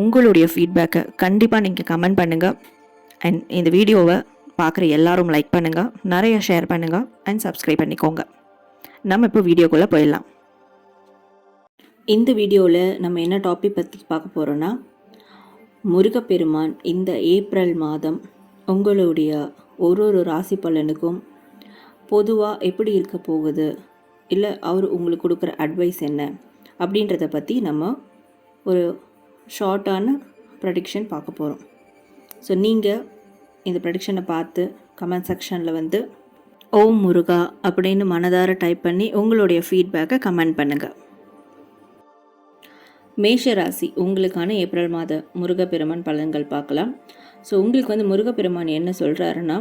உங்களுடைய ஃபீட்பேக்கை கண்டிப்பாக நீங்கள் கமெண்ட் பண்ணுங்கள் அண்ட் இந்த வீடியோவை பார்க்குற எல்லாரும் லைக் பண்ணுங்கள் நிறைய ஷேர் பண்ணுங்கள் அண்ட் சப்ஸ்கிரைப் பண்ணிக்கோங்க. நம்ம இப்போ வீடியோக்குள்ளே போயிடலாம். இந்த வீடியோவில் நம்ம என்ன டாபிக் பற்றி பார்க்க போகிறோன்னா முருகப்பெருமான் இந்த ஏப்ரல் மாதம் உங்களுடைய ஒரு ஒரு ராசி பலனுக்கும் பொதுவாக எப்படி இருக்க போகுது? இல்லை அவர் உங்களுக்கு கொடுக்குற அட்வைஸ் என்ன? அப்படின்றத பற்றி நம்ம ஒரு ஷார்ட்டான ப்ரடிக்ஷன் பார்க்க போகிறோம். ஸோ நீங்கள் இந்த ப்ரடிக்ஷனை பார்த்து கமெண்ட் செக்ஷனில் வந்து ஓம் முருகா அப்படின்னு மனதார டைப் பண்ணி உங்களுடைய ஃபீட்பேக்கை கமெண்ட் பண்ணுங்கள் மேஷ ராசி உங்களுக்கான ஏப்ரல் மாத முருகப்பெருமான் பலன்கள் பார்க்கலாம். ஸோ உங்களுக்கு வந்து முருகப்பெருமான் என்ன சொல்கிறாருன்னா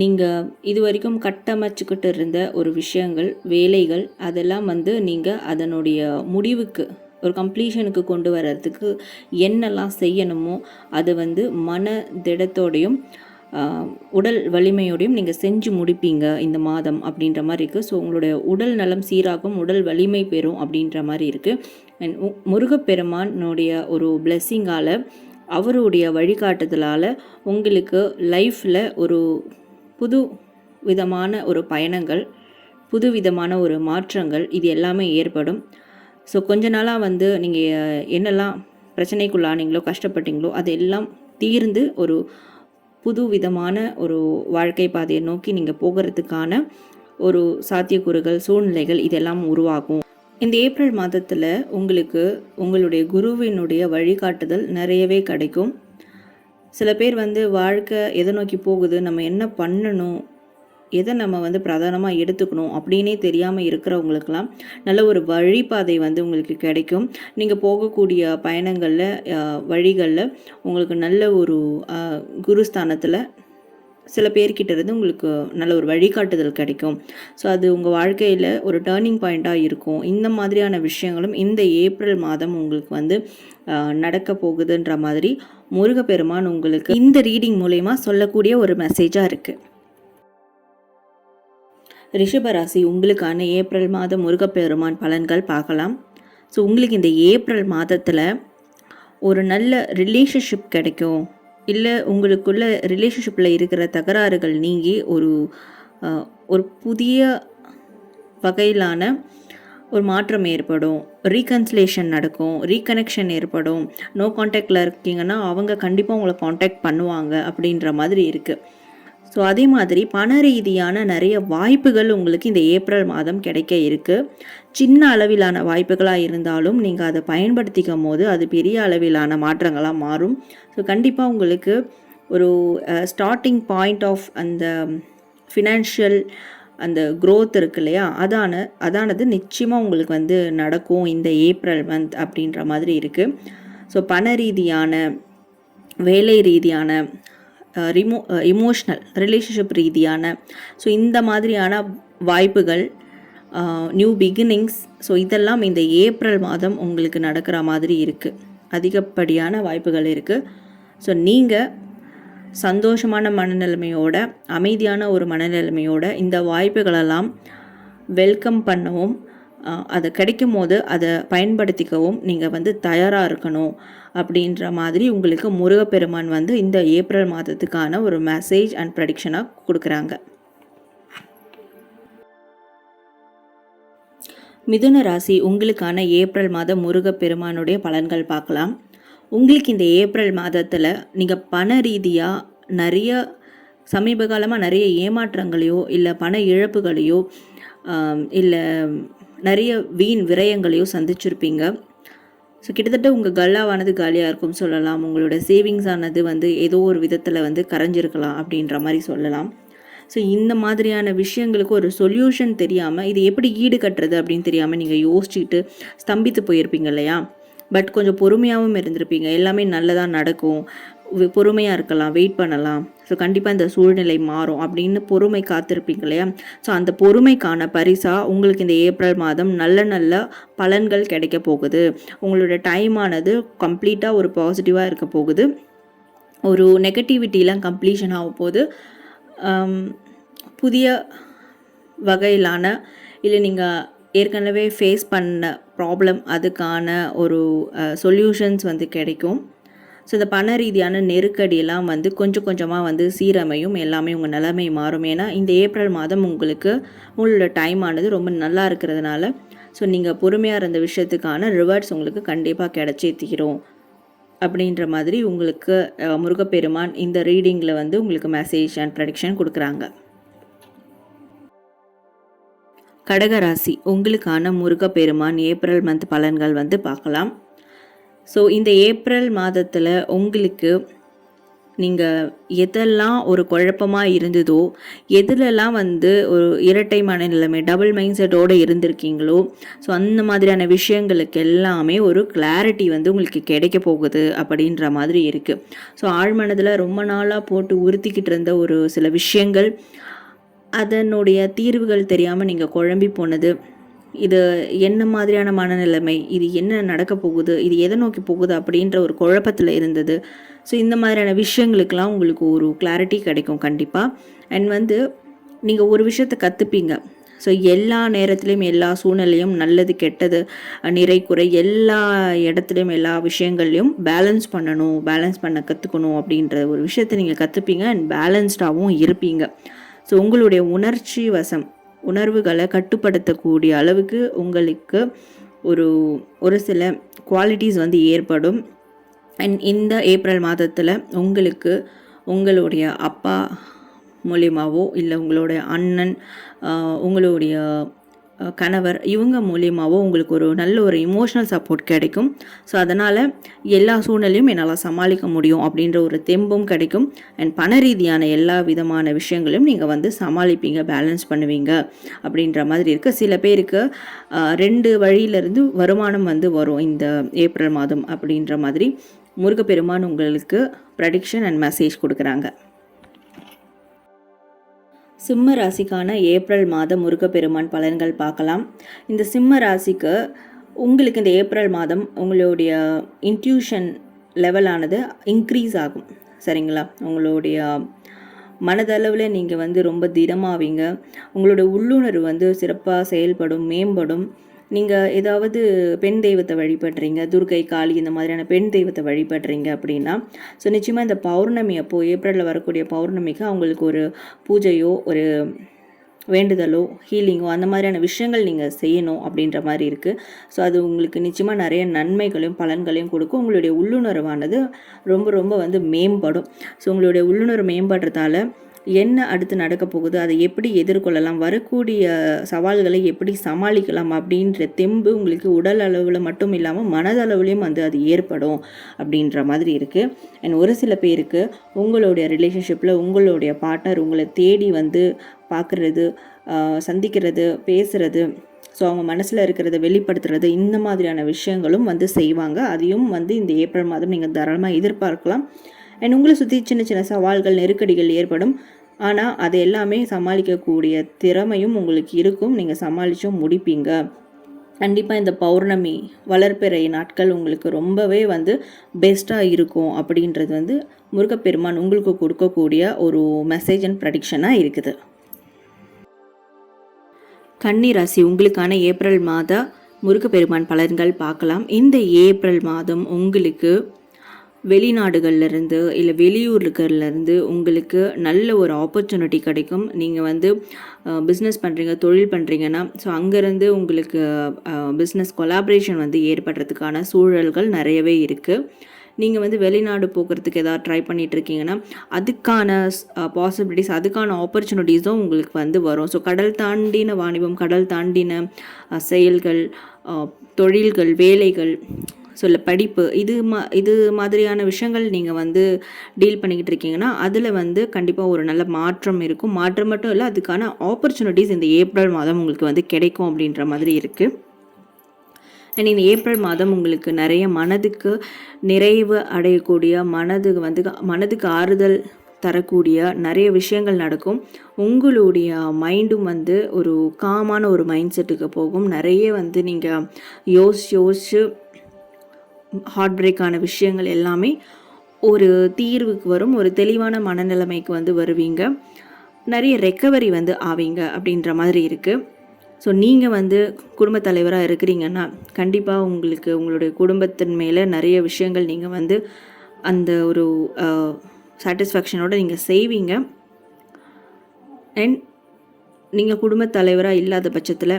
நீங்கள் இது வரைக்கும் கட்டமைச்சுக்கிட்டு இருந்த ஒரு விஷயங்கள் வேலைகள் அதெல்லாம் வந்து நீங்கள் அதனுடைய முடிவுக்கு ஒரு கம்ப்ளீஷனுக்கு கொண்டு வர்றதுக்கு என்னெல்லாம் செய்யணுமோ அதை வந்து மன திடத்தோடையும் உடல் வலிமையோடையும் நீங்கள் செஞ்சு முடிப்பீங்க இந்த மாதம் அப்படின்ற மாதிரி இருக்குது ஸோ உங்களுடைய உடல் நலம் சீராகும் உடல் வலிமை பெறும் அப்படின்ற மாதிரி இருக்குது அண்ட் முருகப்பெருமானுடைய ஒரு பிளெஸ்ஸிங்கால் அவருடைய வழிகாட்டுதலால் உங்களுக்கு லைஃப்பில் ஒரு புது விதமான ஒரு பயணங்கள் புது விதமான ஒரு மாற்றங்கள் இது எல்லாமே ஏற்படும். ஸோ கொஞ்ச நாளாக வந்து நீங்கள் என்னெல்லாம் பிரச்சனைக்குள்ளானீங்களோ கஷ்டப்பட்டீங்களோ அதெல்லாம் தீர்ந்து ஒரு புது விதமான ஒரு வாழ்க்கை பாதையை நோக்கி நீங்கள் போகிறதுக்கான ஒரு சாத்தியக்கூறுகள் சூழ்நிலைகள் இதெல்லாம் உருவாகும். இந்த ஏப்ரல் மாதத்தில் உங்களுக்கு உங்களுடைய குருவினுடைய வழிகாட்டுதல் நிறையவே கிடைக்கும். சில பேர் வந்து வாழ்க்கை எதை நோக்கி போகுது நம்ம என்ன பண்ணணும் எதை நம்ம வந்து பிரதானமாக எடுத்துக்கணும் அப்படின்னே தெரியாமல் இருக்கிறவங்களுக்கெல்லாம் நல்ல ஒரு வழிபாதை வந்து உங்களுக்கு கிடைக்கும். நீங்கள் போகக்கூடிய பயணங்களில் வழிகளில் உங்களுக்கு நல்ல ஒரு குருஸ்தானத்தில் சில பேர்கிட்ட இருந்து உங்களுக்கு நல்ல ஒரு வழிகாட்டுதல் கிடைக்கும். ஸோ அது உங்கள் வாழ்க்கையில் ஒரு டேர்னிங் பாயிண்ட்டாக இருக்கும். இந்த மாதிரியான விஷயங்களும் இந்த ஏப்ரல் மாதம் உங்களுக்கு வந்து நடக்க போகுதுன்ற மாதிரி முருகப்பெருமான் உங்களுக்கு இந்த ரீடிங் மூலயமா சொல்லக்கூடிய ஒரு மெசேஜாக இருக்குது ரிஷபராசி உங்களுக்கான ஏப்ரல் மாதம் முருகப்பெருமான் பலன்கள் பார்க்கலாம். ஸோ உங்களுக்கு இந்த ஏப்ரல் மாதத்தில் ஒரு நல்ல ரிலேஷன்ஷிப் கிடைக்கும். இல்லை உங்களுக்குள்ள ரிலேஷன்ஷிப்பில் இருக்கிற தகராறுகள் நீங்கி ஒரு ஒரு புதிய வகையிலான ஒரு மாற்றம் ஏற்படும். ரீகன்சிலேஷன் நடக்கும். ரீகனெக்ஷன் ஏற்படும். நோ காண்டாக்டில் இருக்கீங்கன்னா அவங்க கண்டிப்பாக உங்களை காண்டாக்ட் பண்ணுவாங்க அப்படின்ற மாதிரி இருக்குது ஸோ அதே மாதிரி பண ரீதியான நிறைய வாய்ப்புகள் உங்களுக்கு இந்த ஏப்ரல் மாதம் கிடைக்க இருக்குது சின்ன அளவிலான வாய்ப்புகளாக இருந்தாலும் நீங்கள் அதை பயன்படுத்திக்கும் போது அது பெரிய அளவிலான மாற்றங்களாக மாறும். ஸோ கண்டிப்பாக உங்களுக்கு ஒரு ஸ்டார்டிங் பாயிண்ட் ஆஃப் அந்த ஃபினான்ஷியல் அந்த க்ரோத் இருக்கு இல்லையா? அதான அதானது நிச்சயமாக உங்களுக்கு வந்து நடக்கும் இந்த ஏப்ரல் மந்த் அப்படின்ற மாதிரி இருக்குது ஸோ பண ரீதியான வேலை ரீதியான ரிமோ இமோஷ்னல் ரிலேஷன்ஷிப் ரீதியான. ஸோ இந்த மாதிரியான வாய்ப்புகள் நியூ பிகினிங்ஸ் ஸோ இதெல்லாம் இந்த ஏப்ரல் மாதம் உங்களுக்கு நடக்கிற மாதிரி இருக்குது அதிகப்படியான வாய்ப்புகள் இருக்குது ஸோ நீங்கள் சந்தோஷமான மனநிலைமையோட அமைதியான ஒரு மனநிலைமையோட இந்த வாய்ப்புகளெல்லாம் வெல்கம் பண்ணவும் அது கிடைக்கும் போது அதை பயன்படுத்திக்கவும் நீங்கள் வந்து தயாராக இருக்கணும். அப்படின்ற மாதிரி உங்களுக்கு முருகப்பெருமான் வந்து இந்த ஏப்ரல் மாதத்துக்கான ஒரு மெசேஜ் அண்ட் ப்ரடிக்ஷனாக கொடுக்குறாங்க. மிதுன ராசி உங்களுக்கான ஏப்ரல் மாதம் முருகப்பெருமானுடைய பலன்கள் பார்க்கலாம். உங்களுக்கு இந்த ஏப்ரல் மாதத்தில் நீங்கள் பண ரீதியாக நிறைய சமீப காலமாக நிறைய ஏமாற்றங்களையோ இல்லை பண இழப்புகளையோ இல்லை நிறைய வீண் விரயங்களையோ சந்திச்சிருப்பீங்க. ஸோ கிட்டத்தட்ட உங்கள் கல்லாவானது காலியாக இருக்கும் சொல்லலாம். உங்களோட சேவிங்ஸ் ஆனது வந்து ஏதோ ஒரு விதத்தில் வந்து கரைஞ்சிருக்கலாம் அப்படின்ற மாதிரி சொல்லலாம். ஸோ இந்த மாதிரியான விஷயங்களுக்கு ஒரு சொல்யூஷன் தெரியாமல் இது எப்படி ஈடு கட்டுறது அப்படின்னு தெரியாமல் நீங்கள் யோசிச்சுட்டு ஸ்தம்பித்து போயிருப்பீங்க இல்லையா? பட் கொஞ்சம் பொறுமையாகவும் இருந்திருப்பீங்க. எல்லாமே நல்லதாக நடக்கும். பொறுமையாக இருக்கலாம் வெயிட் பண்ணலாம். ஸோ கண்டிப்பாக இந்த சூழ்நிலை மாறும். அப்படின்னு பொறுமை காத்திருப்பீங்க இல்லையா? ஸோ அந்த பொறுமைக்கான பரிசாக உங்களுக்கு இந்த ஏப்ரல் மாதம் நல்ல நல்ல பலன்கள் கிடைக்க போகுது. உங்களோட டைமானது கம்ப்ளீட்டாக ஒரு பாசிட்டிவாக இருக்க போகுது. ஒரு நெகட்டிவிட்டிலாம் கம்ப்ளீஷன் ஆக போகுது. புதிய வகையிலான இல்லை நீங்கள் ஏற்கனவே ஃபேஸ் பண்ண ப்ராப்ளம் அதுக்கான ஒரு சொல்யூஷன்ஸ் வந்து கிடைக்கும். ஸோ இந்த பண ரீதியான நெருக்கடியெல்லாம் வந்து கொஞ்சம் கொஞ்சமாக வந்து சீரமையும் எல்லாமே உங்கள் நிலைமை மாறும். ஏன்னா இந்த ஏப்ரல் மாதம் உங்களுக்கு உங்களோட டைம் ஆனது ரொம்ப நல்லா இருக்கிறதுனால ஸோ நீங்கள் பொறுமையாக இருந்த விஷயத்துக்கான ரிவார்ட்ஸ் உங்களுக்கு கண்டிப்பாக கிடைச்சே தீரும். அப்படின்ற மாதிரி உங்களுக்கு முருகப்பெருமான் இந்த ரீடிங்கில் வந்து உங்களுக்கு மெசேஜ் அண்ட் ப்ரடிக்ஷன் கொடுக்குறாங்க. கடகராசி உங்களுக்கான முருகப்பெருமான் ஏப்ரல் மந்த் பலன்கள் வந்து பார்க்கலாம். ஸோ இந்த ஏப்ரல் மாதத்தில் உங்களுக்கு நீங்கள் எதெல்லாம் ஒரு குழப்பமாக இருந்ததோ எதுலெல்லாம் வந்து ஒரு இரட்டை மனநிலைமை டபுள் மைண்ட் செட்டோடு இருந்திருக்கீங்களோ ஸோ அந்த மாதிரியான விஷயங்களுக்கு எல்லாமே ஒரு கிளாரிட்டி வந்து உங்களுக்கு கிடைக்க போகுது அப்படின்ற மாதிரி இருக்குது ஸோ ஆழ்மனதில் ரொம்ப நாளாக போட்டு உறுத்திக்கிட்டு இருந்த ஒரு சில விஷயங்கள் அதனுடைய தீர்வுகள் தெரியாமல் நீங்கள் குழம்பி போனது இது என்ன மாதிரியான மனநிலைமை இது என்ன நடக்க போகுது இது எதை நோக்கி போகுது அப்படின்ற ஒரு குழப்பத்தில் இருந்தது. ஸோ இந்த மாதிரியான விஷயங்களுக்கெல்லாம் உங்களுக்கு ஒரு கிளாரிட்டி கிடைக்கும் கண்டிப்பாக அண்ட் வந்து நீங்கள் ஒரு விஷயத்தை கற்றுப்பீங்க ஸோ எல்லா நேரத்துலையும் எல்லா சூழ்நிலையும் நல்லது கெட்டது நிறை குறை எல்லா இடத்துலையும் எல்லா விஷயங்கள்லையும் பேலன்ஸ் பண்ணணும் பேலன்ஸ் பண்ண கற்றுக்கணும் அப்படின்ற ஒரு விஷயத்தை நீங்கள் கற்றுப்பீங்க அண்ட் பேலன்ஸ்டாகவும் இருப்பீங்க. ஸோ உங்களுடைய உணர்ச்சி வசம் உணர்வுகளை கட்டுப்படுத்தக்கூடிய அளவுக்கு உங்களுக்கு ஒரு ஒரு சில குவாலிட்டிஸ் வந்து ஏற்படும். அண்ட் இந்த ஏப்ரல் மாதத்தில் உங்களுக்கு உங்களுடைய அப்பா மூலியமாகவோ இல்லை உங்களுடைய அண்ணன் உங்களுடைய கணவர் இவங்க மூலியமாகவோ உங்களுக்கு ஒரு நல்ல ஒரு இமோஷனல் சப்போர்ட் கிடைக்கும். ஸோ அதனால் எல்லா சூழ்நிலையும் என்னால் சமாளிக்க முடியும் அப்படின்ற ஒரு தெம்பும் கிடைக்கும். அண்ட் பண ரீதியான எல்லா விதமான விஷயங்களையும் நீங்கள் வந்து சமாளிப்பீங்க பேலன்ஸ் பண்ணுவீங்க அப்படின்ற மாதிரி இருக்குது சில பேருக்கு ரெண்டு வழியிலேருந்து வருமானம் வந்து வரும் இந்த ஏப்ரல் மாதம் அப்படின்ற மாதிரி. முருகப்பெருமான் உங்களுக்கு ப்ரடிக்ஷன் அண்ட் மெசேஜ் கொடுக்குறாங்க. சிம்ம ராசிக்கான ஏப்ரல் மாத முருகப்பெருமான் பலன்கள் பார்க்கலாம். இந்த சிம்ம ராசிக்கு உங்களுக்கு இந்த ஏப்ரல் மாதம் உங்களுடைய இன்ட்யூஷன் லெவலானது இன்க்ரீஸ் ஆகும். சரிங்களா? உங்களுடைய மனதளவில் நீங்கள் வந்து ரொம்ப திடமாவீங்க. உங்களோட உள்ளுணர்வு வந்து சிறப்பாக செயல்படும் மேம்படும். நீங்கள் ஏதாவது பெண் தெய்வத்தை வழிபடுறீங்க துர்கை காளி இந்த மாதிரியான பெண் தெய்வத்தை வழிபடுறீங்க அப்படின்னா ஸோ நிச்சயமாக இந்த பௌர்ணமி அப்போது ஏப்ரலில் வரக்கூடிய பௌர்ணமிக்கு அவங்களுக்கு ஒரு பூஜையோ ஒரு வேண்டுதலோ ஹீலிங்கோ அந்த மாதிரியான விஷயங்கள் நீங்கள் செய்யணும் அப்படின்ற மாதிரி இருக்குது ஸோ அது உங்களுக்கு நிச்சயமாக நிறைய நன்மைகளையும் பலன்களையும் கொடுக்கும். உங்களுடைய உள்ளுணர்வானது ரொம்ப ரொம்ப வந்து மேம்படும். ஸோ உங்களுடைய உள்ளுணர்வு மேம்படுறதால என்ன அடுத்து நடக்க போகுது அதை எப்படி எதிர்கொள்ளலாம் வரக்கூடிய சவால்களை எப்படி சமாளிக்கலாம் அப்படின்ற தெம்பு உங்களுக்கு உடல் அளவில் மட்டும் இல்லாமல் மனதளவுலேயும் வந்து அது ஏற்படும் அப்படின்ற மாதிரி இருக்குது அண்ட் ஒரு சில பேருக்கு உங்களுடைய ரிலேஷன்ஷிப்பில் உங்களுடைய பார்ட்னர் உங்களை தேடி வந்து பார்க்குறது சந்திக்கிறது பேசுகிறது ஸோ அவங்க மனசில் இருக்கிறத வெளிப்படுத்துறது இந்த மாதிரியான விஷயங்களும் வந்து செய்வாங்க. அதையும் வந்து இந்த ஏப்ரல் மாதம் நீங்கள் தாராளமாக எதிர்பார்க்கலாம். அண்ட் உங்களை சுற்றி சின்ன சின்ன சவால்கள் நெருக்கடிகள் ஏற்படும். ஆனால் அது எல்லாமே சமாளிக்கக்கூடிய திறமையும் உங்களுக்கு இருக்கும். நீங்கள் சமாளித்தும் முடிப்பீங்க. கண்டிப்பாக இந்த பௌர்ணமி வளர்ப்பிறை நாட்கள் உங்களுக்கு ரொம்பவே வந்து பெஸ்ட்டாக இருக்கும் அப்படின்றது வந்து முருகப்பெருமான் உங்களுக்கு கொடுக்கக்கூடிய ஒரு மெசேஜ் அண்ட் ப்ரடிக்ஷனாக இருக்குது. கன்னிராசி உங்களுக்கான ஏப்ரல் மாத முருகப்பெருமான் பலன்கள் பார்க்கலாம். இந்த ஏப்ரல் மாதம் உங்களுக்கு வெளிநாடுகள்லேருந்து இல்லை வெளியூர்களுலேருந்து உங்களுக்கு நல்ல ஒரு ஆப்பர்ச்சுனிட்டி கிடைக்கும். நீங்கள் வந்து பிஸ்னஸ் பண்ணுறீங்க தொழில் பண்ணுறீங்கன்னா ஸோ அங்கேருந்து உங்களுக்கு பிஸ்னஸ் கொலாபரேஷன் வந்து ஏற்படுறதுக்கான சூழல்கள் நிறையவே இருக்குது நீங்கள் வந்து வெளிநாடு போக்குறதுக்கு ஏதாவது ட்ரை பண்ணிகிட்ருக்கீங்கன்னா அதுக்கான பாசிபிலிட்டிஸ் அதுக்கான ஆப்பர்ச்சுனிட்டிஸும் உங்களுக்கு வந்து வரும். ஸோ கடல் தாண்டின வாணிபம் கடல் தாண்டின செயல்கள் தொழில்கள் வேலைகள் சொல்ல படிப்பு இது மா இது மாதிரியான விஷயங்கள் நீங்கள் வந்து டீல் பண்ணிக்கிட்டு இருக்கீங்கன்னா அதில் வந்து கண்டிப்பாக ஒரு நல்ல மாற்றம் இருக்கும். மாற்றம் மட்டும் இல்லை அதுக்கான ஆப்பர்ச்சுனிட்டிஸ் இந்த ஏப்ரல் மாதம் உங்களுக்கு வந்து கிடைக்கும் அப்படின்ற மாதிரி இருக்குது அண்ட் இந்த ஏப்ரல் மாதம் உங்களுக்கு நிறைய மனதுக்கு நிறைவு அடையக்கூடிய மனதுக்கு வந்து மனதுக்கு ஆறுதல் தரக்கூடிய நிறைய விஷயங்கள் நடக்கும். உங்களுடைய மைண்டும் வந்து ஒரு காமான ஒரு மைண்ட் செட்டுக்கு போகும். நிறைய வந்து நீங்கள் யோசிச்சு யோசிச்சு ஹார்ட் பிரேக்கான விஷயங்கள் எல்லாமே ஒரு தீர்வுக்கு வரும் ஒரு தெளிவான மனநிலைமைக்கு வந்து வருவீங்க. நிறைய ரெக்கவரி வந்து ஆவீங்க அப்படின்ற மாதிரி இருக்குது ஸோ நீங்கள் வந்து குடும்பத் தலைவராக இருக்கிறீங்கன்னா கண்டிப்பாக உங்களுக்கு உங்களுடைய குடும்பத்தின் மேலே நிறைய விஷயங்கள் நீங்கள் வந்து அந்த ஒரு சாட்டிஸ்ஃபேக்ஷனோடு நீங்கள் செய்வீங்க. அண்ட் நீங்கள் குடும்பத் தலைவராக இல்லாத பட்சத்தில்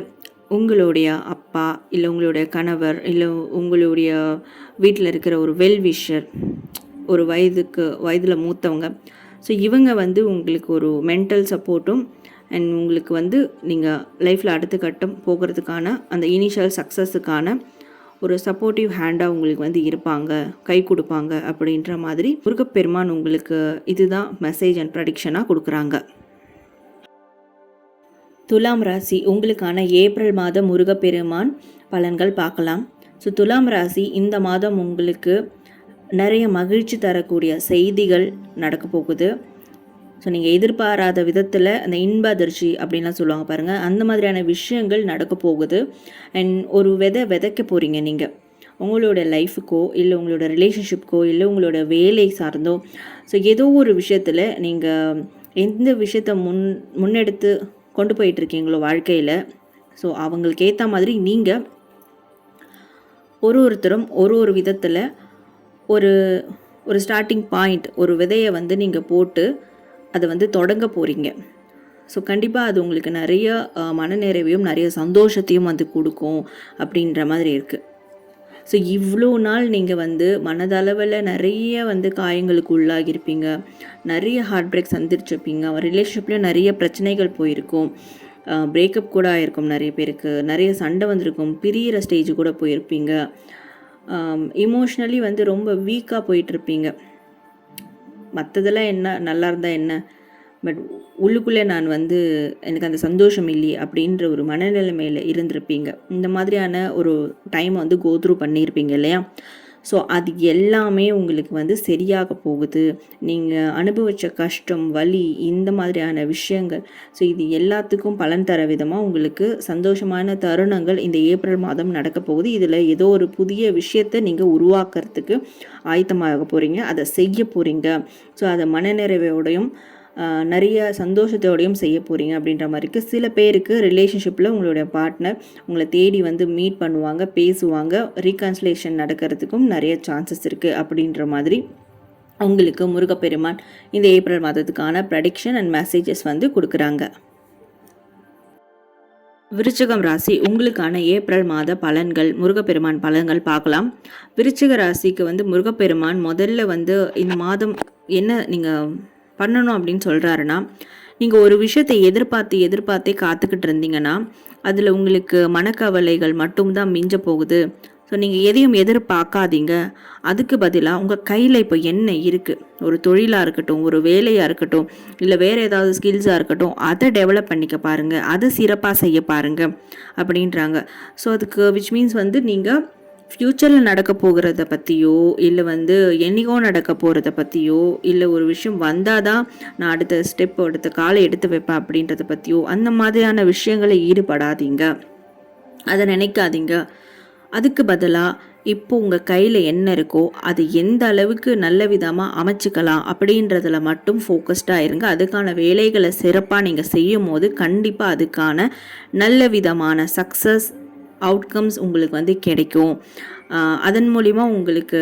உங்களுடைய அப்பா இல்லை உங்களுடைய கணவர் இல்லை உங்களுடைய வீட்டில் இருக்கிற ஒரு வெல்விஷர் ஒரு வயதுக்கு வயதில் மூத்தவங்க. ஸோ இவங்க வந்து உங்களுக்கு ஒரு மென்டல் சப்போர்ட்டும் அண்ட் உங்களுக்கு வந்து நீங்கள் லைஃப்பில் அடுத்த கட்டம் போகிறதுக்கான அந்த இனிஷியல் சக்ஸஸுக்கான ஒரு சப்போர்ட்டிவ் ஹேண்டாக உங்களுக்கு வந்து இருப்பாங்க கை கொடுப்பாங்க அப்படின்ற மாதிரி முருகப்பெருமான் உங்களுக்கு இதுதான் மெசேஜ் அண்ட் ப்ரடிக்ஷனாக கொடுக்குறாங்க. துலாம் ராசி உங்களுக்கான ஏப்ரல் மாதம் முருகப்பெருமான் பலன்கள் பார்க்கலாம். ஸோ துலாம் ராசி இந்த மாதம் உங்களுக்கு நிறைய மகிழ்ச்சி தரக்கூடிய செய்திகள் நடக்க போகுது. ஸோ நீங்கள் எதிர்பாராத விதத்தில் அந்த இன்ப அதிர்ச்சி அப்படின்லாம் சொல்லுவாங்க பாருங்கள் அந்த மாதிரியான விஷயங்கள் நடக்க போகுது. அண்ட் ஒரு விதை விதைக்க போகிறீங்க நீங்கள் உங்களோட லைஃபுக்கோ இல்லை உங்களோட ரிலேஷன்ஷிப்க்கோ இல்லை உங்களோட வேலை சார்ந்தோ ஸோ ஏதோ ஒரு விஷயத்தில் நீங்கள் எந்த விஷயத்தை முன் முன்னெடுத்து கொண்டு போயிட்டுருக்கீங்களோ வாழ்க்கையில்? ஸோ அவங்களுக்கு ஏற்ற மாதிரி நீங்கள் ஒரு ஒருத்தரும் ஒரு ஒரு விதத்தில் ஒரு ஒரு ஸ்டார்டிங் பாயிண்ட் ஒரு விதையை வந்து நீங்கள் போட்டு அதை வந்து தொடங்க போகிறீங்க ஸோ கண்டிப்பாக அது உங்களுக்கு நிறைய மனநிறைவையும் நிறைய சந்தோஷத்தையும் வந்து கொடுக்கும் அப்படின்ற மாதிரி இருக்குது ஸோ இவ்வளோ நாள் நீங்கள் வந்து மனதளவில் நிறைய வந்து காயங்களுக்கு உள்ளாகியிருப்பீங்க. நிறைய ஹார்ட் பிரேக் சந்திச்சிருப்பீங்க. ரிலேஷன்ஷிப்லேயும் நிறைய பிரச்சனைகள் போயிருக்கும். பிரேக்கப் கூட ஆயிருக்கும் நிறைய பேருக்கு. நிறைய சண்டை வந்திருக்கும். பிரியிற ஸ்டேஜ் கூட போயிருப்பீங்க. இமோஷ்னலி வந்து ரொம்ப வீக்காக போயிட்டுருப்பீங்க. மற்றதெல்லாம் என்ன? நல்லா இருந்தால் என்ன? பட் உள்ளுக்குள்ளே நான் வந்து எனக்கு அந்த சந்தோஷம் இல்லையே அப்படின்ற ஒரு மனநிலைமையில் இருந்திருப்பீங்க. இந்த மாதிரியான ஒரு டைம் வந்து கோத்ரூ பண்ணியிருப்பீங்க இல்லையா? ஸோ அது எல்லாமே உங்களுக்கு வந்து சரியாக போகுது. நீங்கள் அனுபவித்த கஷ்டம் வலி இந்த மாதிரியான விஷயங்கள். ஸோ இது எல்லாத்துக்கும் பலன் தர விதமாக உங்களுக்கு சந்தோஷமான தருணங்கள் இந்த ஏப்ரல் மாதம் நடக்க போகுது. இதில் ஏதோ ஒரு புதிய விஷயத்தை நீங்கள் உருவாக்குறதுக்கு ஆயத்தமாக போகிறீங்க அதை செய்ய போகிறீங்க ஸோ அதை மனநிறைவோடையும் நிறைய சந்தோஷத்தோடையும் செய்ய போகிறீங்க அப்படின்ற மாதிரிக்கு சில பேருக்கு ரிலேஷன்ஷிப்பில் உங்களுடைய பார்ட்னர் உங்களை தேடி வந்து மீட் பண்ணுவாங்க பேசுவாங்க. ரீகன்சலேஷன் நடக்கிறதுக்கும் நிறைய சான்சஸ் இருக்குது அப்படின்ற மாதிரி உங்களுக்கு முருகப்பெருமான் இந்த ஏப்ரல் மாதத்துக்கான ப்ரடிக்ஷன் அண்ட் மெசேஜஸ் வந்து கொடுக்குறாங்க. விருச்சிகம் ராசி உங்களுக்கான ஏப்ரல் மாத பலன்கள் முருகப்பெருமான் பலன்கள் பார்க்கலாம். விருச்சிக ராசிக்கு வந்து முருகப்பெருமான் முதல்ல வந்து இந்த மாதம் என்ன நீங்கள் பண்ணணும் அப்படின்னு சொல்கிறாருன்னா நீங்கள் ஒரு விஷயத்தை எதிர்பார்த்து எதிர்பார்த்தே காத்துக்கிட்டு இருந்தீங்கன்னா அதில் உங்களுக்கு மனக்கவலைகள் மட்டும்தான் மிஞ்ச போகுது. ஸோ நீங்கள் எதையும் எதிர்பார்க்காதீங்க. அதுக்கு பதிலாக உங்கள் கையில் இப்போ என்ன இருக்குது ஒரு தொழிலாக இருக்கட்டும் ஒரு வேலையாக இருக்கட்டும் இல்லை வேறு ஏதாவது ஸ்கில்ஸாக இருக்கட்டும் அதை டெவலப் பண்ணிக்க பாருங்கள் அதை சிறப்பாக செய்ய பாருங்கள் அப்படின்றாங்க. ஸோ அதுக்கு விச் மீன்ஸ் வந்து நீங்கள் ஃப்யூச்சரில் நடக்க போகிறத பற்றியோ இல்லை வந்து என்னைக்கோ நடக்க போகிறத பற்றியோ இல்லை ஒரு விஷயம் வந்தால் தான் நான் அடுத்த ஸ்டெப் அடுத்த காலை எடுத்து வைப்பேன் அப்படின்றத பற்றியோ அந்த மாதிரியான விஷயங்களை ஈடுபடாதீங்க. அதை நினைக்காதீங்க. அதுக்கு பதிலாக இப்போ உங்கள் கையில் என்ன இருக்கோ அது எந்த அளவுக்கு நல்ல விதமாக அமைச்சிக்கலாம் அப்படின்றதில் மட்டும் ஃபோக்கஸ்டாக இருங்க. அதுக்கான வேலைகளை சிறப்பாக நீங்கள் செய்யும் போது கண்டிப்பாக அதுக்கான நல்ல விதமான சக்ஸஸ் அவுட்கம்ஸ் உங்களுக்கு வந்து கிடைக்கும். அதன் மூலிமா உங்களுக்கு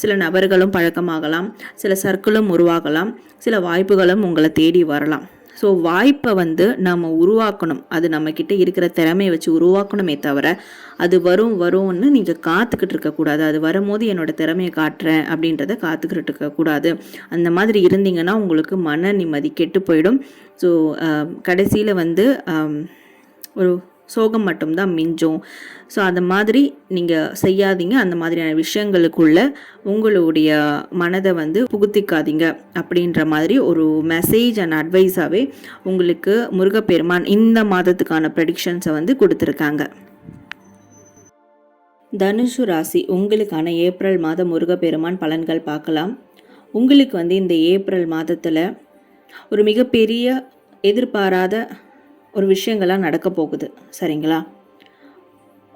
சில நபர்களும் பழக்கமாகலாம் சில சர்க்கிளும் உருவாகலாம் சில வாய்ப்புகளும் உங்களை தேடி வரலாம். ஸோ வாய்ப்பை வந்து நம்ம உருவாக்கணும். அது நம்மக்கிட்ட இருக்கிற திறமையை வச்சு உருவாக்கணுமே தவிர அது வரும் வரும்னு நீங்கள் காத்துக்கிட்டு இருக்கக்கூடாது. அது வரும்போது என்னோட திறமையை காட்டுறேன் அப்படின்றத காத்துக்கிட்டு இருக்கக்கூடாது. அந்த மாதிரி இருந்தீங்கன்னா உங்களுக்கு மன நிம்மதி கெட்டு போயிடும். ஸோ கடைசியில் வந்து ஒரு சோகம் மட்டும்தான் மிஞ்சும். ஸோ அந்த மாதிரி நீங்கள் செய்யாதீங்க. அந்த மாதிரியான விஷயங்களுக்குள்ள உங்களுடைய மனதை வந்து புகுத்திக்காதீங்க. அப்படின்ற மாதிரி ஒரு மெசேஜ் அண்ட் அட்வைஸாகவே உங்களுக்கு முருகப்பெருமான் இந்த மாதத்துக்கான ப்ரெடிக்ஷன்ஸை வந்து கொடுத்துருக்காங்க. தனுஷு ராசி உங்களுக்கான ஏப்ரல் மாத முருகப்பெருமான் பலன்கள் பார்க்கலாம். உங்களுக்கு வந்து இந்த ஏப்ரல் மாதத்தில் ஒரு மிகப்பெரிய எதிர்பாராத ஒரு விஷயங்கள்லாம் நடக்க போகுது. சரிங்களா?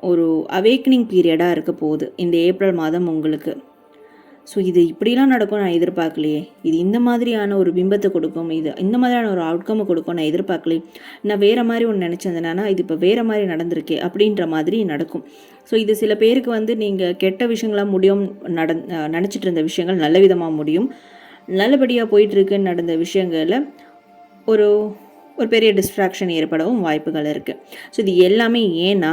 ஒரு அவேக்னிங் பீரியடாக இருக்க போகுது. இந்த ஏப்ரல் மாதம் உங்களுக்கு. ஸோ இது இப்படிலாம் நடக்கும் நான் எதிர்பார்க்கலையே. இது இந்த மாதிரியான ஒரு பிம்பத்தை கொடுக்கும். இது இந்த மாதிரியான ஒரு அவுட்கம்மை கொடுக்கும் நான் எதிர்பார்க்கலையே. நான் வேறு மாதிரி ஒன்று நினச்சிருந்தேனா இது இப்போ வேறு மாதிரி நடந்திருக்கே அப்படின்ற மாதிரி நடக்கும். ஸோ இது சில பேருக்கு வந்து நீங்கள் கெட்ட விஷயங்களாக முடியும் நட நினச்சிட்டு இருந்த விஷயங்கள் நல்ல விதமாக முடியும். நல்லபடியாக போயிட்டுருக்குன்னு நடந்த விஷயங்களில் ஒரு ஒரு பெரிய டிஸ்ட்ராக்ஷன் ஏற்படவும் வாய்ப்புகள் இருக்குது ஸோ இது எல்லாமே ஏன்னா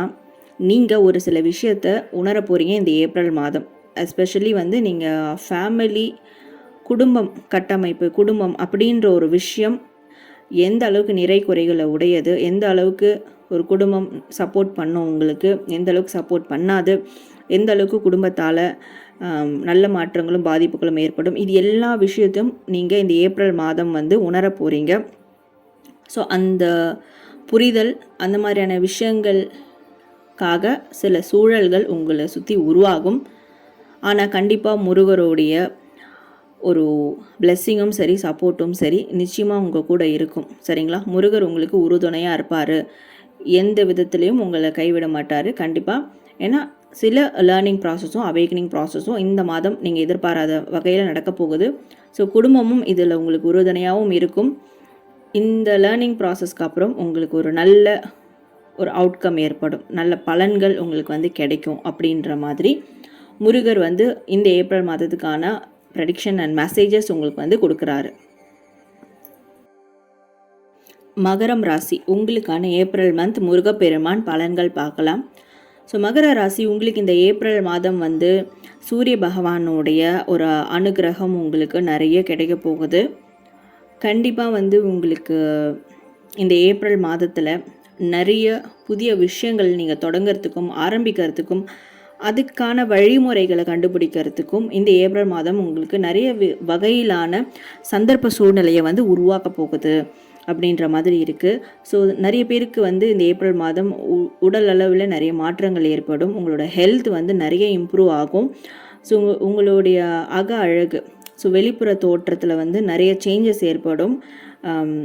நீங்கள் ஒரு சில விஷயத்த உணர போகிறீங்க இந்த ஏப்ரல் மாதம். எஸ்பெஷலி வந்து நீங்கள் ஃபேமிலி குடும்பம் கட்டமைப்பு குடும்பம் அப்படின்ற ஒரு விஷயம் எந்த அளவுக்கு நிறை குறைகளை உடையது எந்த அளவுக்கு ஒரு குடும்பம் சப்போர்ட் பண்ணும் உங்களுக்கு எந்த அளவுக்கு சப்போர்ட் பண்ணாது எந்த அளவுக்கு குடும்பத்தால் நல்ல மாற்றங்களும் பாதிப்புகளும் ஏற்படும். இது எல்லா விஷயத்தையும் நீங்கள் இந்த ஏப்ரல் மாதம் வந்து உணர போகிறீங்க ஸோ அந்த புரிதல் அந்த மாதிரியான விஷயங்களுக்காக சில சூழல்கள் உங்களை சுற்றி உருவாகும். ஆனால் கண்டிப்பாக முருகருடைய ஒரு பிளெஸ்ஸிங்கும் சரி சப்போர்ட்டும் சரி நிச்சயமாக உங்கள் கூட இருக்கும். சரிங்களா? முருகர் உங்களுக்கு உறுதுணையாக இருப்பார். எந்த விதத்துலேயும் உங்களை கைவிட மாட்டார் கண்டிப்பாக ஏன்னா சில லேர்னிங் ப்ராசஸும் அவேக்கனிங் ப்ராசஸும் இந்த மாதம் நீங்கள் எதிர்பாராத வகையில் நடக்க போகுது. ஸோ குடும்பமும் இதில் உங்களுக்கு உறுதுணையாகவும் இருக்கும். இந்த லேர்னிங் ப்ராசஸ்க்கு அப்புறம் உங்களுக்கு ஒரு நல்ல ஒரு அவுட்கம் ஏற்படும். நல்ல பலன்கள் உங்களுக்கு வந்து கிடைக்கும் அப்படின்ற மாதிரி முருகர் வந்து இந்த ஏப்ரல் மாதத்துக்கான ப்ரெடிக்ஷன் அண்ட் மெசேஜஸ் உங்களுக்கு வந்து கொடுக்குறாரு. மகரம் ராசி உங்களுக்கான ஏப்ரல் மந்த் முருகப்பெருமான் பலன்கள் பார்க்கலாம். ஸோ மகர ராசி உங்களுக்கு இந்த ஏப்ரல் மாதம் வந்து சூரிய பகவானுடைய ஒரு அனுகிரகம் உங்களுக்கு நிறைய கிடைக்க போகுது. கண்டிப்பாக வந்து உங்களுக்கு இந்த ஏப்ரல் மாதத்தில் நிறைய புதிய விஷயங்கள் நீங்கள் தொடங்கிறதுக்கும் ஆரம்பிக்கிறதுக்கும் அதுக்கான வழிமுறைகளை கண்டுபிடிக்கிறதுக்கும் இந்த ஏப்ரல் மாதம் உங்களுக்கு நிறைய வகையிலான சந்தர்ப்ப சூழ்நிலையை வந்து உருவாக்க போகுது அப்படின்ற மாதிரி இருக்குது ஸோ நிறைய பேருக்கு வந்து இந்த ஏப்ரல் மாதம் உ- உடல் அளவில் நிறைய மாற்றங்கள் ஏற்படும். உங்களோட ஹெல்த் வந்து நிறைய இம்ப்ரூவ் ஆகும். ஸோ உங்களுடைய அக அழகு ஸோ வெளிப்புற தோற்றத்தில் வந்து நிறைய சேஞ்சஸ் ஏற்படும்.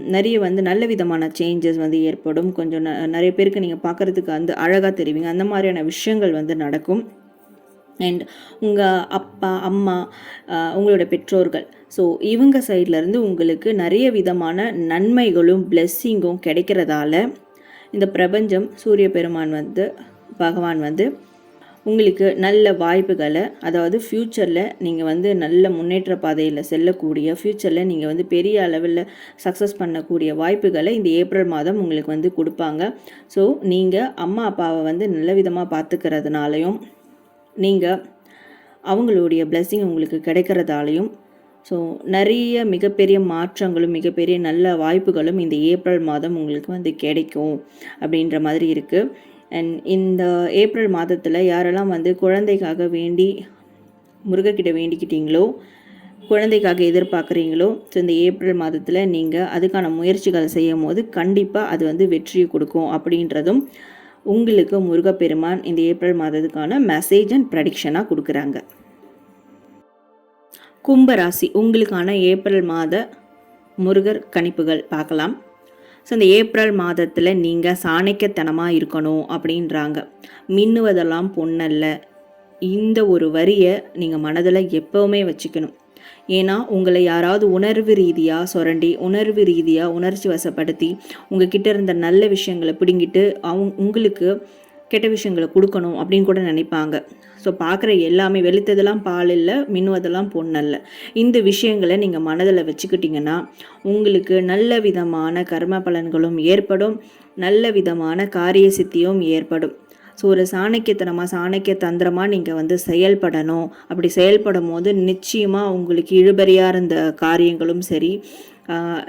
நிறைய வந்து நல்ல விதமான சேஞ்சஸ் வந்து ஏற்படும். கொஞ்சம் ந- நிறைய பேருக்கு நீங்கள் பார்க்குறதுக்கு வந்து அழகாக தெரிவிங்க. அந்த மாதிரியான விஷயங்கள் வந்து நடக்கும். அண்ட் உங்கள் அப்பா அம்மா உங்களோட பெற்றோர்கள். ஸோ இவங்க சைட்லேருந்து உங்களுக்கு நிறைய விதமான நன்மைகளும் பிளெஸ்ஸிங்கும் கிடைக்கிறதால இந்த பிரபஞ்சம் சூரிய பெருமான் வந்து பகவான் வந்து உங்களுக்கு நல்ல வாய்ப்புகளை அதாவது ஃப்யூச்சரில் நீங்கள் வந்து நல்ல முன்னேற்ற பாதையில் செல்லக்கூடிய ஃப்யூச்சரில் நீங்கள் வந்து பெரிய அளவில் சக்ஸஸ் பண்ணக்கூடிய வாய்ப்புகளை இந்த ஏப்ரல் மாதம் உங்களுக்கு வந்து கொடுப்பாங்க. ஸோ நீங்கள் அம்மா அப்பாவை வந்து நல்ல விதமாக பார்த்துக்கிறதுனாலையும் நீங்கள் அவங்களுடைய பிளெஸ்ஸிங் உங்களுக்கு கிடைக்கிறதாலையும் ஸோ நிறைய மிகப்பெரிய மாற்றங்களும் மிகப்பெரிய நல்ல வாய்ப்புகளும் இந்த ஏப்ரல் மாதம் உங்களுக்கு வந்து கிடைக்கும் அப்படின்ற மாதிரி இருக்குது அண்ட் இந்த ஏப்ரல் மாதத்தில் யாரெல்லாம் வந்து குழந்தைக்காக வேண்டி முருகக்கிட்ட வேண்டிக்கிட்டீங்களோ குழந்தைக்காக எதிர்பார்க்குறீங்களோ ஸோ இந்த ஏப்ரல் மாதத்தில் நீங்கள் அதுக்கான முயற்சிகள் செய்யும் போது கண்டிப்பாக அது வந்து வெற்றியை கொடுக்கும் அப்படின்றதும் உங்களுக்கு முருகப்பெருமான் இந்த ஏப்ரல் மாதத்துக்கான மெசேஜ் அண்ட் ப்ரடிக்ஷனாக கொடுக்குறாங்க. கும்பராசி உங்களுக்கான ஏப்ரல் மாத முருகர் கணிப்புகள் பார்க்கலாம். ஸோ இந்த ஏப்ரல் மாதத்தில் நீங்கள் சாணைக்கத்தனமாக இருக்கணும் அப்படின்றாங்க. மின்னுவதெல்லாம் பொண்ணல்ல இந்த ஒரு வரியை நீங்கள் மனதில் எப்போவுமே வச்சுக்கணும். ஏன்னா உங்களை யாராவது உணர்வு ரீதியாக சுரண்டி உணர்வு ரீதியாக உணர்ச்சி வசப்படுத்தி உங்ககிட்ட இருந்த நல்ல விஷயங்களை பிடுங்கிட்டு அவங்க உங்களுக்கு கெட்ட விஷயங்களை கொடுக்கணும் அப்படின்னு கூட நினைப்பாங்க. ஸோ பார்க்குற எல்லாமே வெளுத்ததெல்லாம் பால் இல்லை மின்னுவதெல்லாம் பொண்ணல்ல இந்த விஷயங்களை நீங்கள் மனதில் வச்சுக்கிட்டிங்கன்னா உங்களுக்கு நல்ல விதமான கர்ம பலன்களும் ஏற்படும் நல்ல விதமான காரிய சித்தியும் ஏற்படும். ஸோ ஒரு சாணக்கியத்தனமாக சாணக்கிய தந்திரமாக நீங்கள் வந்து செயல்படணும். அப்படி செயல்படும் போது நிச்சயமாக உங்களுக்கு இழுபறியாக இருந்த காரியங்களும் சரி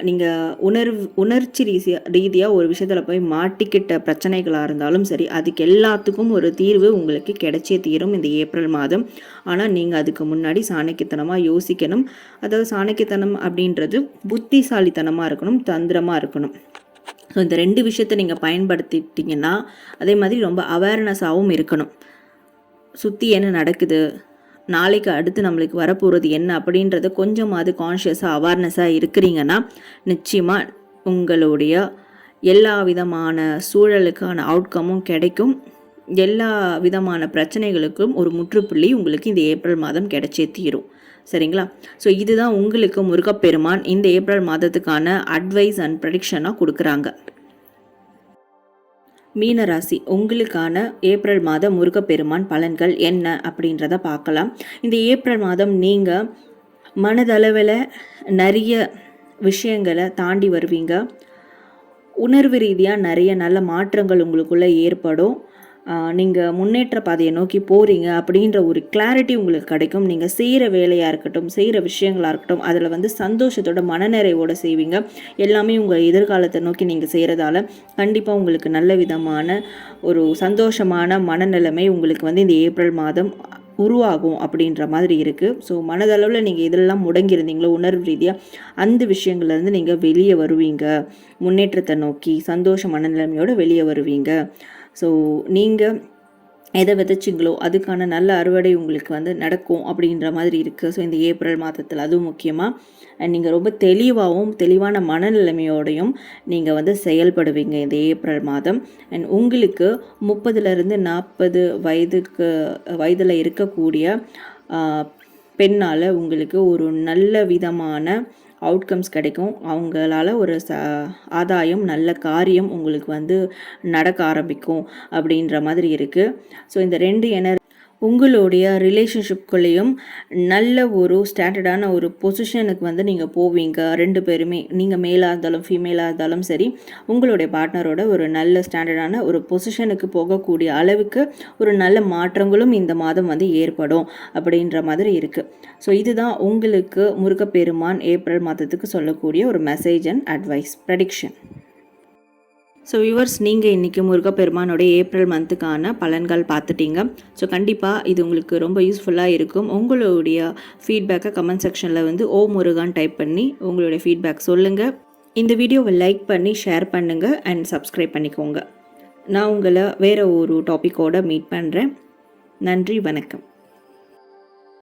நீங்கள் உணர்வு உணர்ச்சி ரீதியாக ரீதியாக ஒரு விஷயத்தில் போய் மாட்டிக்கிட்ட பிரச்சனைகளாக இருந்தாலும் சரி அதுக்கு எல்லாத்துக்கும் ஒரு தீர்வு உங்களுக்கு கிடைச்சே தீரும் இந்த ஏப்ரல் மாதம். ஆனால் நீங்கள் அதுக்கு முன்னாடி சாணக்கியத்தனமாக யோசிக்கணும். அதாவது சாணக்கியத்தனம் அப்படின்றது புத்திசாலித்தனமாக இருக்கணும் தந்திரமாக இருக்கணும். ஸோ இந்த ரெண்டு விஷயத்தை நீங்கள் பயன்படுத்திட்டிங்கன்னா அதே மாதிரி ரொம்ப அவேர்னஸாகவும் இருக்கணும். சுற்றி என்ன நடக்குது? நாளைக்கு அடுத்து நம்மளுக்கு வரப்போகிறது என்ன அப்படின்றத கொஞ்சமாவது கான்ஷியஸாக அவேர்னஸாக இருக்கிறீங்கன்னா நிச்சயமாக உங்களுடைய எல்லா விதமான சூழலுக்கான அவுட்கமும் கிடைக்கும். எல்லா விதமான பிரச்சனைகளுக்கும் ஒரு முற்றுப்புள்ளி உங்களுக்கு இந்த ஏப்ரல் மாதம் கிடைச்சே தீரும். சரிங்களா? ஸோ இதுதான் உங்களுக்கு முருகப்பெருமான் இந்த ஏப்ரல் மாதத்துக்கான அட்வைஸ் அண்ட் ப்ரடிக்ஷனாக கொடுக்குறாங்க. மீனராசி உங்களுக்கான ஏப்ரல் மாத முருகப்பெருமான் பலன்கள் என்ன அப்படின்றத பார்க்கலாம். இந்த ஏப்ரல் மாதம் நீங்கள் மனதளவில் நிறைய விஷயங்களை தாண்டி வருவீங்க. உணர்வு ரீதியாக நிறைய நல்ல மாற்றங்கள் உங்களுக்குள்ளே ஏற்படும். நீங்கள் முன்னேற்ற பாதையை நோக்கி போகிறீங்க அப்படின்ற ஒரு கிளாரிட்டி உங்களுக்கு கிடைக்கும். நீங்கள் செய்கிற வேலையாக இருக்கட்டும் செய்கிற விஷயங்களாக இருக்கட்டும் அதில் வந்து சந்தோஷத்தோட மனநிறைவோடு செய்வீங்க. எல்லாமே உங்கள் எதிர்காலத்தை நோக்கி நீங்கள் செய்கிறதால கண்டிப்பாக உங்களுக்கு நல்ல விதமான ஒரு சந்தோஷமான மனநிலைமை உங்களுக்கு வந்து இந்த ஏப்ரல் மாதம் உருவாகும் அப்படின்ற மாதிரி இருக்குது ஸோ மனதளவில் நீங்கள் இதெல்லாம் முடங்கியிருந்தீங்களோ உணர்வு ரீதியாக அந்த விஷயங்கள்லேருந்து நீங்கள் வெளியே வருவீங்க. முன்னேற்றத்தை நோக்கி சந்தோஷ மனநிலைமையோடு வெளியே வருவீங்க. ஸோ நீங்கள் எதை விதைச்சிங்களோ அதுக்கான நல்ல அறுவடை உங்களுக்கு வந்து நடக்கும் அப்படின்ற மாதிரி இருக்குது ஸோ இந்த ஏப்ரல் மாதத்தில் அதுவும் முக்கியமாக அண்ட் நீங்கள் ரொம்ப தெளிவாகவும் தெளிவான மனநிலைமையோடையும் நீங்கள் வந்து செயல்படுவீங்க இந்த ஏப்ரல் மாதம். அண்ட் உங்களுக்கு முப்பதுலேருந்து நாற்பது வயதுக்கு வயதில் இருக்கக்கூடிய பெண்ணால் உங்களுக்கு ஒரு நல்ல விதமான அவுட்கம்ஸ் கிடைக்கும். அவங்களால ஒரு ச ஆதாயம் நல்ல காரியம் உங்களுக்கு வந்து நடக்க ஆரம்பிக்கும் அப்படின்ற மாதிரி இருக்குது ஸோ இந்த ரெண்டு எனர் உங்களுடைய ரிலேஷன்ஷிப்குள்ளேயும் நல்ல ஒரு ஸ்டாண்டர்டான ஒரு பொசிஷனுக்கு வந்து நீங்கள் போவீங்க. ரெண்டு பேருமே. நீங்கள் மேலாக இருந்தாலும் ஃபீமேலாக இருந்தாலும் சரி உங்களுடைய பார்ட்னரோட ஒரு நல்ல ஸ்டாண்டர்டான ஒரு பொசிஷனுக்கு போகக்கூடிய அளவுக்கு ஒரு நல்ல மாற்றங்களும் இந்த மாதம் வந்து ஏற்படும் அப்படின்ற மாதிரி இருக்குது ஸோ இதுதான் உங்களுக்கு முருகப்பெருமான் ஏப்ரல் மாதத்துக்கு சொல்லக்கூடிய ஒரு message and advice prediction so viewers நீங்கள் இன்றைக்கி முருகப்பெருமானோட ஏப்ரல் மந்த்துக்கான பலன்கள் பார்த்துட்டீங்க. ஸோ கண்டிப்பாக இது உங்களுக்கு ரொம்ப யூஸ்ஃபுல்லாக இருக்கும். உங்களுடைய ஃபீட்பேக்கை கமெண்ட் செக்ஷனில் வந்து ஓ முருகான் டைப் பண்ணி உங்களுடைய ஃபீட்பேக் சொல்லுங்கள் இந்த வீடியோவை லைக் பண்ணி ஷேர் பண்ணுங்கள் அண்ட் சப்ஸ்கிரைப் பண்ணிக்கோங்க. நான் உங்களை வேறு ஒரு டாப்பிக்கோடு மீட் பண்ணுறேன் நன்றி வணக்கம்.